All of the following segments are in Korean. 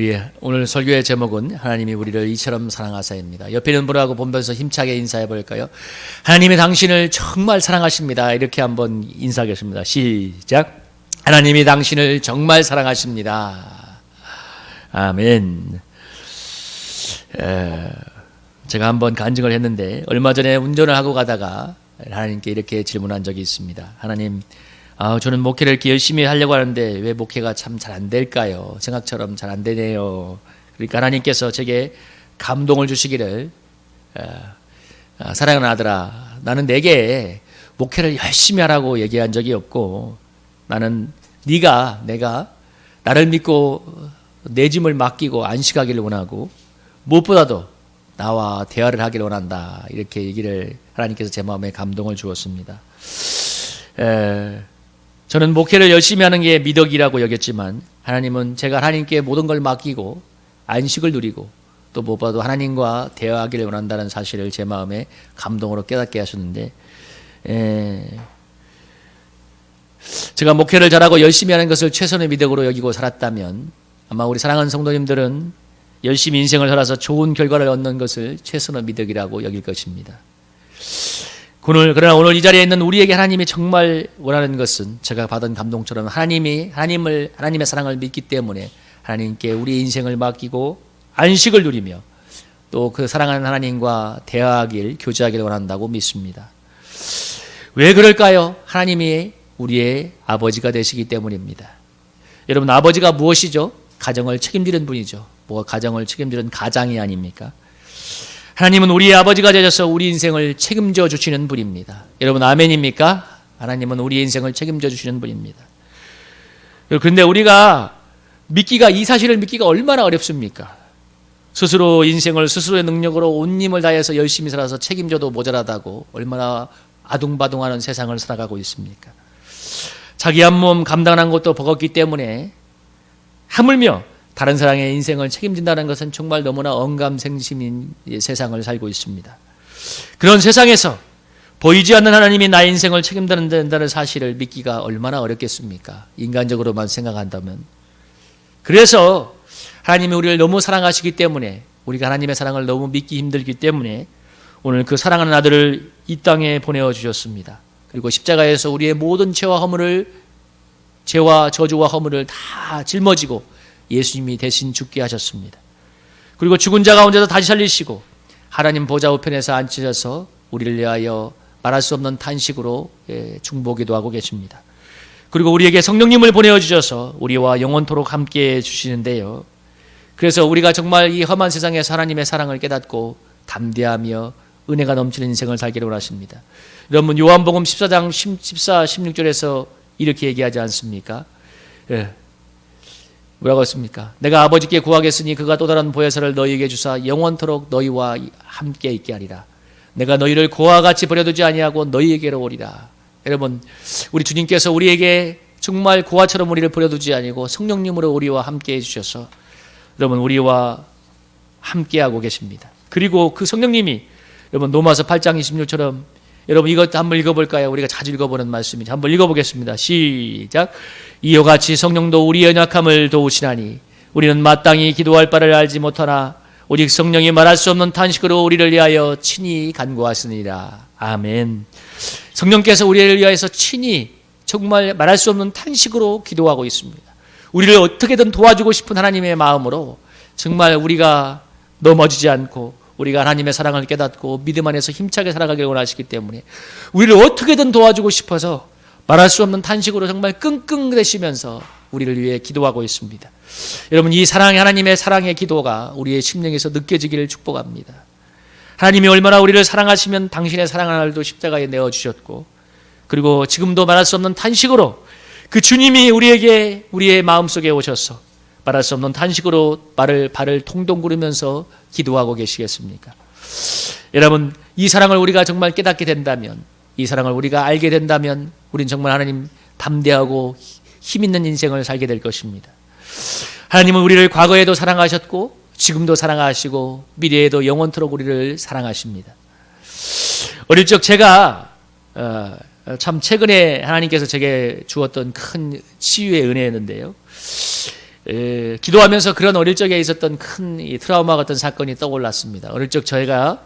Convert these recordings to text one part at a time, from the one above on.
우리 오늘 설교의 제목은 하나님이 우리를 이처럼 사랑하사입니다. 옆에 있는 분하고 보면서 힘차게 인사해 볼까요? 하나님이 당신을 정말 사랑하십니다. 이렇게 한번 인사하겠습니다. 시작. 하나님이 당신을 정말 사랑하십니다. 아멘. 에, 제가 한번 간증을 했는데 얼마 전에 운전을 하고 가다가 하나님께 이렇게 질문한 적이 있습니다. 하나님, 아, 저는 목회를 이렇게 열심히 하려고 하는데 왜 목회가 참 잘 안 될까요? 생각처럼 잘 안 되네요. 그러니까 하나님께서 제게 감동을 주시기를 아, 아, 사랑하는 아들아, 나는 내게 목회를 열심히 하라고 얘기한 적이 없고 나는 네가 내가 나를 믿고 내 짐을 맡기고 안식하기를 원하고 무엇보다도 나와 대화를 하기를 원한다. 이렇게 얘기를 하나님께서 제 마음에 감동을 주었습니다. 에, 저는 목회를 열심히 하는 게 미덕이라고 여겼지만 하나님은 제가 하나님께 모든 걸 맡기고 안식을 누리고 또 무엇보다도 하나님과 대화하기를 원한다는 사실을 제 마음에 감동으로 깨닫게 하셨는데 에, 제가 목회를 잘하고 열심히 하는 것을 최선의 미덕으로 여기고 살았다면 아마 우리 사랑하는 성도님들은 열심히 인생을 살아서 좋은 결과를 얻는 것을 최선의 미덕이라고 여길 것입니다. 오늘 그러나 오늘 이 자리에 있는 우리에게 하나님이 정말 원하는 것은 제가 받은 감동처럼 하나님이 하나님을 하나님의 사랑을 믿기 때문에 하나님께 우리 인생을 맡기고 안식을 누리며 또 그 사랑하는 하나님과 대화하길 교제하기를 원한다고 믿습니다. 왜 그럴까요? 하나님이 우리의 아버지가 되시기 때문입니다. 여러분 아버지가 무엇이죠? 가정을 책임지는 분이죠. 뭐 가정을 책임지는 가장이 아닙니까? 하나님은 우리의 아버지가 되셔서 우리 인생을 책임져 주시는 분입니다. 여러분 아멘입니까? 하나님은 우리 인생을 책임져 주시는 분입니다. 그런데 우리가 믿기가 이 사실을 믿기가 얼마나 어렵습니까? 스스로 인생을 스스로의 능력으로 온 힘을 다해서 열심히 살아서 책임져도 모자라다고 얼마나 아둥바둥하는 세상을 살아가고 있습니까? 자기 한 몸 감당한 것도 버겁기 때문에 하물며 다른 사람의 인생을 책임진다는 것은 정말 너무나 언감생심인 세상을 살고 있습니다. 그런 세상에서 보이지 않는 하나님이 나의 인생을 책임다는 사실을 믿기가 얼마나 어렵겠습니까? 인간적으로만 생각한다면. 그래서 하나님이 우리를 너무 사랑하시기 때문에 우리가 하나님의 사랑을 너무 믿기 힘들기 때문에 오늘 그 사랑하는 아들을 이 땅에 보내어 주셨습니다. 그리고 십자가에서 우리의 모든 죄와 허물을 죄와 저주와 허물을 다 짊어지고 예수님이 대신 죽게 하셨습니다. 그리고 죽은 자 가운데서 다시 살리시고 하나님 보좌 우편에서 앉히셔서 우리를 위하여 말할 수 없는 탄식으로 예, 중보기도 하고 계십니다. 그리고 우리에게 성령님을 보내어 주셔서 우리와 영원토록 함께 해 주시는데요. 그래서 우리가 정말 이 험한 세상에서 하나님의 사랑을 깨닫고 담대하며 은혜가 넘치는 인생을 살기를 원하십니다. 여러분 요한복음 14장 14, 16절에서 이렇게 얘기하지 않습니까? 예. 뭐라고 했습니까? 내가 아버지께 구하겠으니 그가 또 다른 보혜사를 너희에게 주사 영원토록 너희와 함께 있게 하리라. 내가 너희를 고와 같이 버려두지 아니하고 너희에게로 오리라. 여러분, 우리 주님께서 우리에게 정말 고아처럼 우리를 버려두지 아니고 성령님으로 우리와 함께 해주셔서 여러분 우리와 함께하고 계십니다. 그리고 그 성령님이 여러분 로마서 8장 26처럼 여러분 이것 한번 읽어볼까요? 우리가 자주 읽어보는 말씀이죠. 한번 읽어보겠습니다. 시작. 이와 같이 성령도 우리 연약함을 도우시나니 우리는 마땅히 기도할 바를 알지 못하나 오직 성령이 말할 수 없는 탄식으로 우리를 위하여 친히 간구하시니라. 아멘. 성령께서 우리를 위하여서 친히 정말 말할 수 없는 탄식으로 기도하고 있습니다. 우리를 어떻게든 도와주고 싶은 하나님의 마음으로 정말 우리가 넘어지지 않고 우리가 하나님의 사랑을 깨닫고 믿음 안에서 힘차게 살아가길 원하시기 때문에 우리를 어떻게든 도와주고 싶어서 말할 수 없는 탄식으로 정말 끙끙대시면서 우리를 위해 기도하고 있습니다. 여러분 이 사랑의 하나님의 사랑의 기도가 우리의 심령에서 느껴지기를 축복합니다. 하나님이 얼마나 우리를 사랑하시면 당신의 사랑 하나도 십자가에 내어 주셨고 그리고 지금도 말할 수 없는 탄식으로 그 주님이 우리에게 우리의 마음속에 오셔서 말할 수 없는 탄식으로 발을 발을 통동 구르면서 기도하고 계시겠습니까? 여러분 이 사랑을 우리가 정말 깨닫게 된다면 이 사랑을 우리가 알게 된다면 우린 정말 하나님 담대하고 힘 있는 인생을 살게 될 것입니다. 하나님은 우리를 과거에도 사랑하셨고 지금도 사랑하시고 미래에도 영원토록 우리를 사랑하십니다. 어릴 적 제가 어, 참 최근에 하나님께서 제게 주었던 큰 치유의 은혜였는데요. 에, 기도하면서 그런 어릴 적에 있었던 큰이 트라우마 같은 사건이 떠올랐습니다. 어릴 적 저희가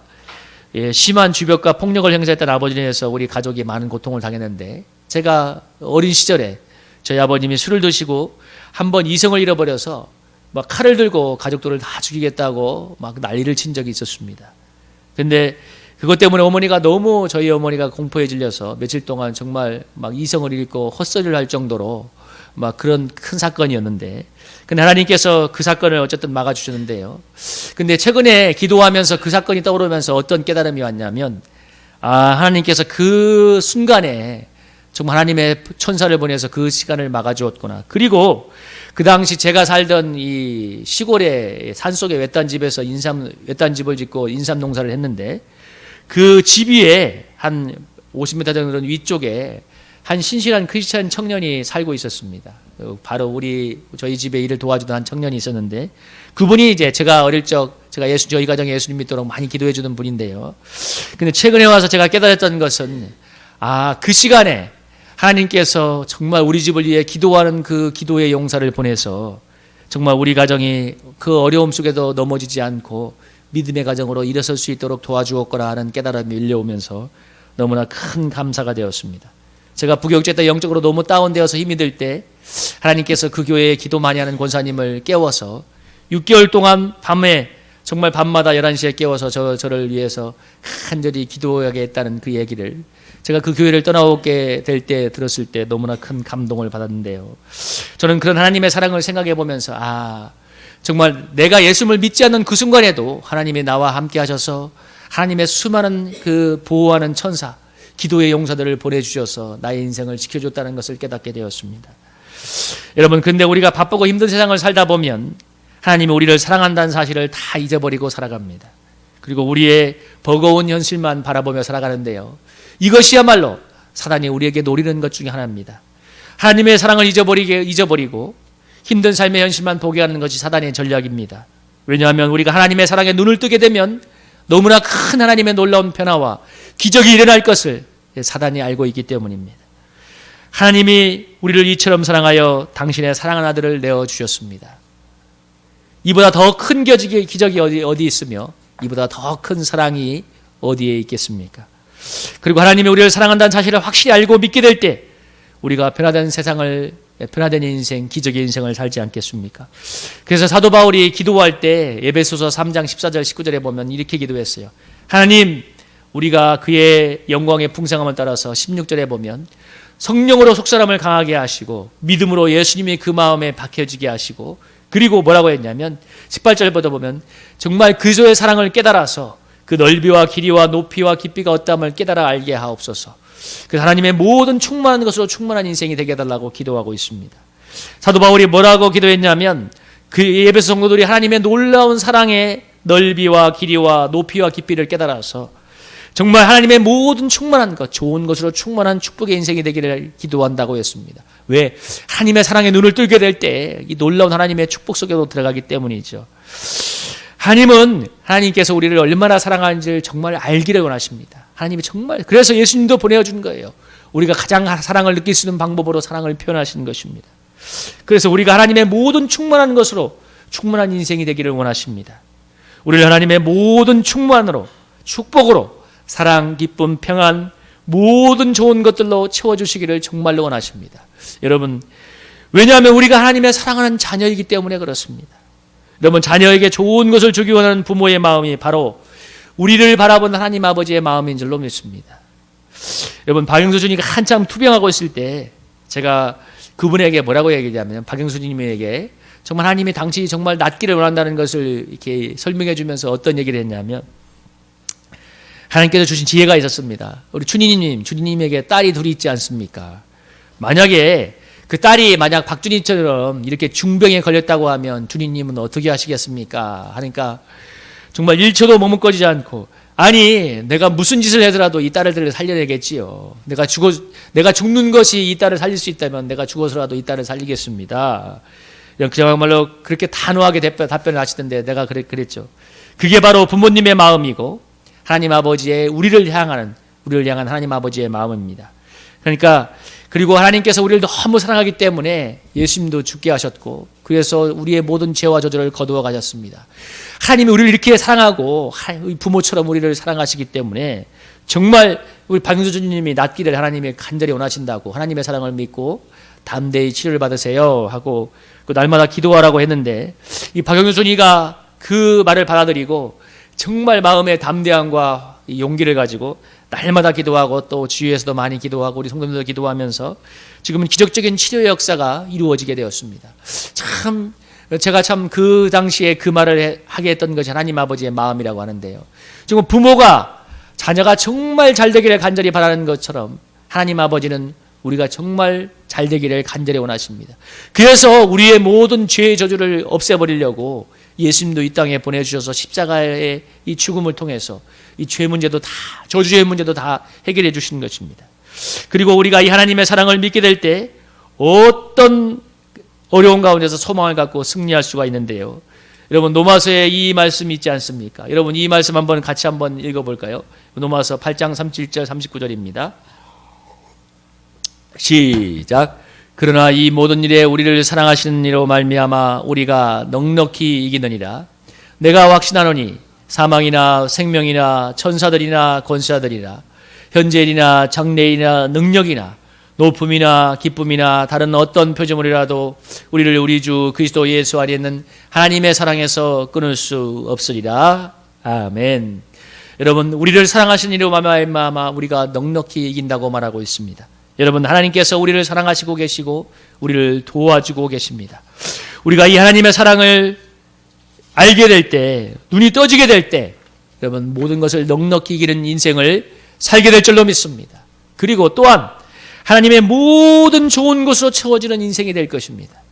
예, 심한 주벽과 폭력을 행사했던 아버지에 의해서 우리 가족이 많은 고통을 당했는데 제가 어린 시절에 저희 아버님이 술을 드시고 한 번 이성을 잃어버려서 막 칼을 들고 가족들을 다 죽이겠다고 막 난리를 친 적이 있었습니다. 근데 그것 때문에 어머니가 너무 저희 어머니가 공포에 질려서 며칠 동안 정말 막 이성을 잃고 헛소리를 할 정도로 막 그런 큰 사건이었는데 근데 하나님께서 그 사건을 어쨌든 막아 주셨는데요. 근데 최근에 기도하면서 그 사건이 떠오르면서 어떤 깨달음이 왔냐면 아 하나님께서 그 순간에 정말 하나님의 천사를 보내서 그 시간을 막아 주었구나. 그리고 그 당시 제가 살던 이 시골의 산속의 외딴 집에서 인삼 외딴 집을 짓고 인삼 농사를 했는데 그 집 위에 한 50m 정도 위쪽에 한 신실한 크리스찬 청년이 살고 있었습니다. 어, 바로 우리 저희 집에 일을 도와주던 한 청년이 있었는데 그분이 이제 제가 어릴 적 제가 예수 저희 가정에 예수님 믿도록 많이 기도해 주는 분인데요. 근데 최근에 와서 제가 깨달았던 것은 아 그 시간에 하나님께서 정말 우리 집을 위해 기도하는 그 기도의 용사를 보내서 정말 우리 가정이 그 어려움 속에도 넘어지지 않고 믿음의 가정으로 일어설 수 있도록 도와주었거라 하는 깨달음이 밀려오면서 너무나 큰 감사가 되었습니다. 제가 부교육제 때 영적으로 너무 다운되어서 힘이 들 때 하나님께서 그 교회에 기도 많이 하는 권사님을 깨워서 6개월 동안 밤에 정말 밤마다 11시에 깨워서 저, 저를 위해서 간절히 기도하게 했다는 그 얘기를 제가 그 교회를 떠나오게 될 때 들었을 때 너무나 큰 감동을 받았는데요. 저는 그런 하나님의 사랑을 생각해 보면서 아, 정말 내가 예수를 믿지 않는 그 순간에도 하나님이 나와 함께 하셔서 하나님의 수많은 그 보호하는 천사, 기도의 용사들을 보내주셔서 나의 인생을 지켜줬다는 것을 깨닫게 되었습니다. 여러분, 근데 우리가 바쁘고 힘든 세상을 살다 보면 하나님이 우리를 사랑한다는 사실을 다 잊어버리고 살아갑니다. 그리고 우리의 버거운 현실만 바라보며 살아가는데요. 이것이야말로 사단이 우리에게 노리는 것 중에 하나입니다. 하나님의 사랑을 잊어버리게 잊어버리고 힘든 삶의 현실만 보게 하는 것이 사단의 전략입니다. 왜냐하면 우리가 하나님의 사랑에 눈을 뜨게 되면 너무나 큰 하나님의 놀라운 변화와 기적이 일어날 것을 사단이 알고 있기 때문입니다. 하나님이 우리를 이처럼 사랑하여 당신의 사랑하는 아들을 내어 주셨습니다. 이보다 더 큰 기적이 어디 어디 있으며 이보다 더 큰 사랑이 어디에 있겠습니까? 그리고 하나님이 우리를 사랑한다는 사실을 확실히 알고 믿게 될 때 우리가 변화된 세상을 변화된 인생, 기적의 인생을 살지 않겠습니까? 그래서 사도 바울이 기도할 때 예배소서 3장 14절 19절에 보면 이렇게 기도했어요. 하나님, 우리가 그의 영광의 풍성함을 따라서 16절에 보면 성령으로 속사람을 강하게 하시고 믿음으로 예수님이 그 마음에 박혀지게 하시고 그리고 뭐라고 했냐면 18절보다 보면 정말 그조의 사랑을 깨달아서 그 넓이와 길이와 높이와 깊이가 어떠함을 깨달아 알게 하옵소서. 그 하나님의 모든 충만한 것으로 충만한 인생이 되게 해달라고 기도하고 있습니다. 사도 바울이 뭐라고 기도했냐면 그 예배소 성도들이 하나님의 놀라운 사랑의 넓이와 길이와 높이와 깊이를 깨달아서 정말 하나님의 모든 충만한 것, 좋은 것으로 충만한 축복의 인생이 되기를 기도한다고 했습니다. 왜? 하나님의 사랑에 눈을 뜨게 될 때 이 놀라운 하나님의 축복 속에도 들어가기 때문이죠. 하나님은 하나님께서 우리를 얼마나 사랑하는지를 정말 알기를 원하십니다. 하나님이 정말 그래서 예수님도 보내준 거예요. 우리가 가장 사랑을 느낄 수 있는 방법으로 사랑을 표현하시는 것입니다. 그래서 우리가 하나님의 모든 충만한 것으로 충만한 인생이 되기를 원하십니다. 우리를 하나님의 모든 충만으로 축복으로 사랑, 기쁨, 평안 모든 좋은 것들로 채워주시기를 정말로 원하십니다. 여러분 왜냐하면 우리가 하나님의 사랑하는 자녀이기 때문에 그렇습니다. 여러분 자녀에게 좋은 것을 주기 원하는 부모의 마음이 바로 우리를 바라보는 하나님 아버지의 마음인 줄로 믿습니다. 여러분 박영수 주님이 한참 투병하고 있을 때 제가 그분에게 뭐라고 얘기하냐면 박영수 주님에게 정말 하나님이 당신이 정말 낫기를 원한다는 것을 이렇게 설명해 주면서 어떤 얘기를 했냐면 하나님께서 주신 지혜가 있었습니다. 우리 주니님, 주니님에게 딸이 둘이 있지 않습니까? 만약에 그 딸이 만약 박준희처럼 이렇게 중병에 걸렸다고 하면 주니님은 어떻게 하시겠습니까? 하니까 정말 1초도 머뭇거리지 않고 아니 내가 무슨 짓을 해서라도 이 딸을 살려내겠지요. 내가 죽어 내가 죽는 것이 이 딸을 살릴 수 있다면 내가 죽어서라도 이 딸을 살리겠습니다. 그야말로 그렇게 단호하게 답변을 하시던데 내가 그랬죠. 그게 바로 부모님의 마음이고 하나님 아버지의 우리를 향하는 우리를 향한 하나님 아버지의 마음입니다. 그러니까 그리고 하나님께서 우리를 너무 사랑하기 때문에 예수님도 죽게 하셨고 그래서 우리의 모든 죄와 저주를 거두어 가셨습니다. 하나님이 우리를 이렇게 사랑하고 하- 부모처럼 우리를 사랑하시기 때문에 정말 우리 박윤수 주님이 낫기를 하나님이 간절히 원하신다고 하나님의 사랑을 믿고 담대히 치료를 받으세요 하고 그 날마다 기도하라고 했는데 이 박영수 주니가 그 말을 받아들이고 정말 마음의 담대함과 이 용기를 가지고 날마다 기도하고 또 주위에서도 많이 기도하고 우리 성도님도 기도하면서 지금은 기적적인 치료의 역사가 이루어지게 되었습니다. 참 제가 참 그 당시에 그 말을 해- 하게 했던 것이 하나님 아버지의 마음이라고 하는데요. 지금 부모가 자녀가 정말 잘 되기를 간절히 바라는 것처럼 하나님 아버지는 우리가 정말 잘 되기를 간절히 원하십니다. 그래서 우리의 모든 죄의 저주를 없애버리려고 예수님도 이 땅에 보내주셔서 십자가의 이 죽음을 통해서 이 죄 문제도 다 저주의 문제도 다 해결해 주신 것입니다. 그리고 우리가 이 하나님의 사랑을 믿게 될 때 어떤 어려운 가운데서 소망을 갖고 승리할 수가 있는데요. 여러분 노마서에 이 말씀이 있지 않습니까? 여러분 이 말씀 한번 같이 한번 읽어볼까요? 노마서 8장 37절 39절입니다. 시작. 그러나 이 모든 일에 우리를 사랑하시는 이로 말미암아 우리가 넉넉히 이기느니라. 내가 확신하노니 사망이나 생명이나 천사들이나 권사들이나 현재일이나 장래이나 능력이나 높음이나 기쁨이나 다른 어떤 표조물이라도 우리를 우리 주 그리스도 예수 안에 있는 하나님의 사랑에서 끊을 수 없으리라. 아멘. 여러분 우리를 사랑하시는 이로 말미암아 우리가 넉넉히 이긴다고 말하고 있습니다. 여러분 하나님께서 우리를 사랑하시고 계시고 우리를 도와주고 계십니다. 우리가 이 하나님의 사랑을 알게 될 때, 눈이 떠지게 될 때, 여러분 모든 것을 넉넉히 이기는 인생을 살게 될 줄로 믿습니다. 그리고 또한 하나님의 모든 좋은 것으로 채워지는 인생이 될 것입니다.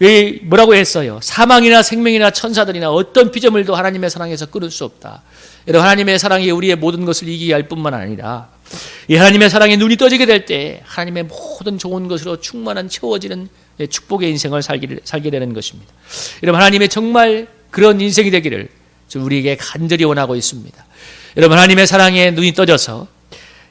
왜 뭐라고 했어요? 사망이나 생명이나 천사들이나 어떤 피조물도 하나님의 사랑에서 끊을 수 없다. 여러분 하나님의 사랑이 우리의 모든 것을 이기게 할 뿐만 아니라 이 하나님의 사랑에 눈이 떠지게 될 때 하나님의 모든 좋은 것으로 충만한 채워지는 축복의 인생을 살게, 살게 되는 것입니다. 여러분 하나님의 정말 그런 인생이 되기를 우리에게 간절히 원하고 있습니다. 여러분 하나님의 사랑에 눈이 떠져서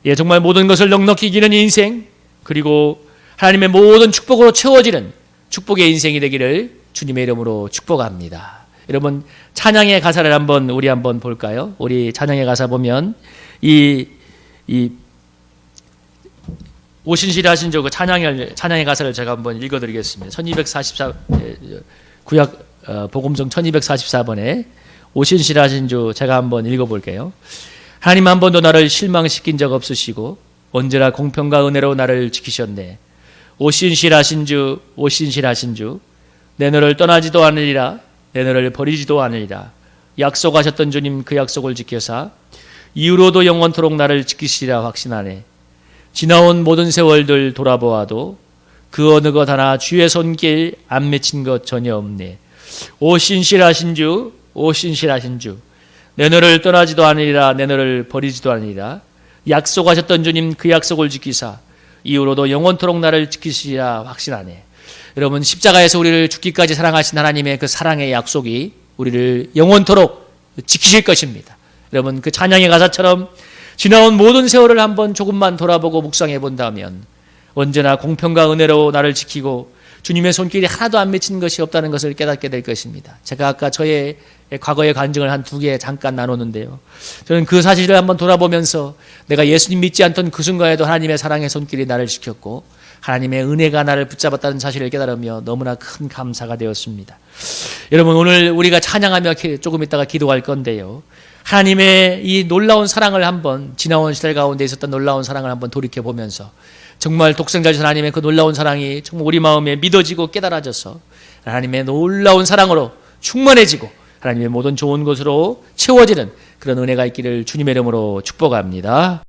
예, 정말 모든 것을 넉넉히 이기는 인생 그리고 하나님의 모든 축복으로 채워지는 축복의 인생이 되기를 주님의 이름으로 축복합니다. 여러분 찬양의 가사를 한번 우리 한번 볼까요? 우리 찬양의 가사 보면 이 이 오신실 하신 저그 찬양의 찬양의 가사를 제가 한번 읽어드리겠습니다. 1244 구약 어, 복음성 1244번에 오신실 하신 주 제가 한번 읽어볼게요. 하나님 한 번도 나를 실망시킨 적 없으시고 언제나 공평과 은혜로 나를 지키셨네. 오신실하신 주, 오신실하신 주, 내 너를 떠나지도 않으리라, 내 너를 버리지도 않으리라. 약속하셨던 주님 그 약속을 지켜사 이후로도 영원토록 나를 지키시리라 확신하네. 지나온 모든 세월들 돌아보아도 그 어느 것 하나 주의 손길 안 맺힌 것 전혀 없네. 오 신실하신 주, 오 신실하신 주, 내 너를 떠나지도 않으리라, 내 너를 버리지도 않으리라. 약속하셨던 주님 그 약속을 지키사 이후로도 영원토록 나를 지키시리라 확신하네. 여러분 십자가에서 우리를 죽기까지 사랑하신 하나님의 그 사랑의 약속이 우리를 영원토록 지키실 것입니다. 여러분 그 찬양의 가사처럼 지나온 모든 세월을 한번 조금만 돌아보고 묵상해 본다면 언제나 공평과 은혜로 나를 지키고 주님의 손길이 하나도 안 맺힌 것이 없다는 것을 깨닫게 될 것입니다. 제가 아까 저의 과거의 간증을 한 두 개 잠깐 나눴는데요. 저는 그 사실을 한번 돌아보면서 내가 예수님 믿지 않던 그 순간에도 하나님의 사랑의 손길이 나를 지켰고 하나님의 은혜가 나를 붙잡았다는 사실을 깨달으며 너무나 큰 감사가 되었습니다. 여러분 오늘 우리가 찬양하며 조금 있다가 기도할 건데요. 하나님의 이 놀라운 사랑을 한번 지나온 시대 가운데 있었던 놀라운 사랑을 한번 돌이켜 보면서 정말 독생자신 하나님의 그 놀라운 사랑이 정말 우리 마음에 믿어지고 깨달아져서 하나님의 놀라운 사랑으로 충만해지고 하나님의 모든 좋은 것으로 채워지는 그런 은혜가 있기를 주님의 이름으로 축복합니다.